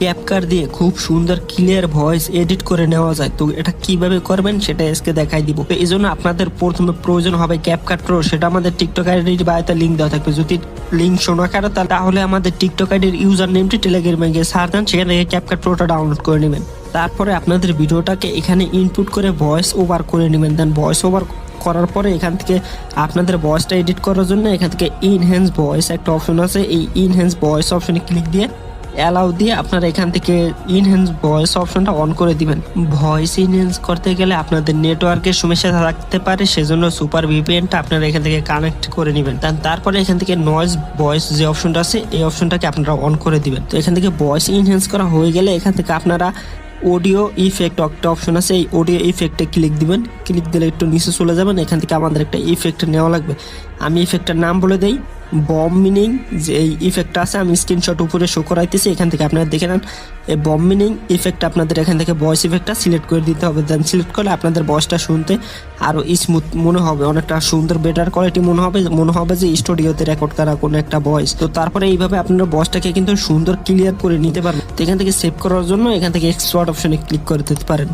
ক্যাপকার দিয়ে খুব সুন্দর ক্লিয়ার ভয়েস এডিট করে নেওয়া যায়। তো এটা কীভাবে করবেন সেটা আজকে দেখাই দিব। তো এই জন্য আপনাদের প্রথমে প্রয়োজন হবে ক্যাপকাট প্রো সেটা আমাদের টিকটক আইডির বাড়িতে লিঙ্ক দেওয়া থাকবে। যদি লিঙ্ক শোনা কারও, তাহলে আমাদের টিকটক আইডির ইউজার নেমটি টেলিগ্রামে গিয়ে সার্চ দেন, সেখান থেকে ক্যাপকাট প্রোটা ডাউনলোড করে নেবেন। তারপরে আপনাদের ভিডিওটাকে এখানে ইনপুট করে ভয়েস ওভার করে নেবেন। দেন ভয়েস ওভার করার পরে এখান থেকে আপনাদের ভয়েসটা এডিট করার জন্য এখান থেকে ইনহ্যান্স ভয়েস একটা অপশন আছে। এই ইনহ্যান্স ভয়েস অপশনে ক্লিক দিয়ে অ্যালাউ দিয়ে আপনারা এখান থেকে ইনহ্যান্স ভয়েস অপশনটা অন করে দিবেন। ভয়েস ইনহ্যান্স করতে গেলে আপনাদের নেটওয়ার্কের সমস্যা থাকতে পারে, সেজন্য সুপার ভিপিএনটা আপনারা এখান থেকে কানেক্ট করে নেবেন। তার- তারপরে এখান থেকে নয়েজ ভয়েস যে অপশনটা আছে, এই অপশনটাকে আপনারা অন করে দিবেন। তো এখান থেকে ভয়েস ইনহ্যান্স করা হয়ে গেলে এখান থেকে আপনারা অডিও ইফেক্ট একটা অপশন আছে, এই অডিও ইফেক্টে ক্লিক দিবেন। ক্লিক দিলে একটু নিচে চলে যাবেন, এখান থেকে আমাদের একটা ইফেক্ট নেওয়া লাগবে। আমি ইফেক্টের নাম বলে দেই। বম মিনিং যে এই ইফেক্টটা আছে, আমি স্ক্রিনশট উপরে শো করাইতেছি, এখান থেকে আপনারা দেখে নেন। এই বম মিনিং ইফেক্ট আপনাদের এখান থেকে ভয়েস ইফেক্টটা সিলেক্ট করে দিতে হবে। দেন সিলেক্ট করলে আপনাদের ভয়েসটা শুনতে আরও স্মুথ মনে হবে, অনেকটা সুন্দর বেটার কোয়ালিটি মনে হবে মনে হবে যে স্টুডিওতে রেকর্ড করা কোনো একটা ভয়েস তো তারপরে এইভাবে আপনারা ভয়েসটাকে কিন্তু সুন্দর ক্লিয়ার করে নিতে পারবেন। তো এখান থেকে সেভ করার জন্য এখান থেকে এক্সপোর্ট অপশনে ক্লিক করে দিতে পারেন।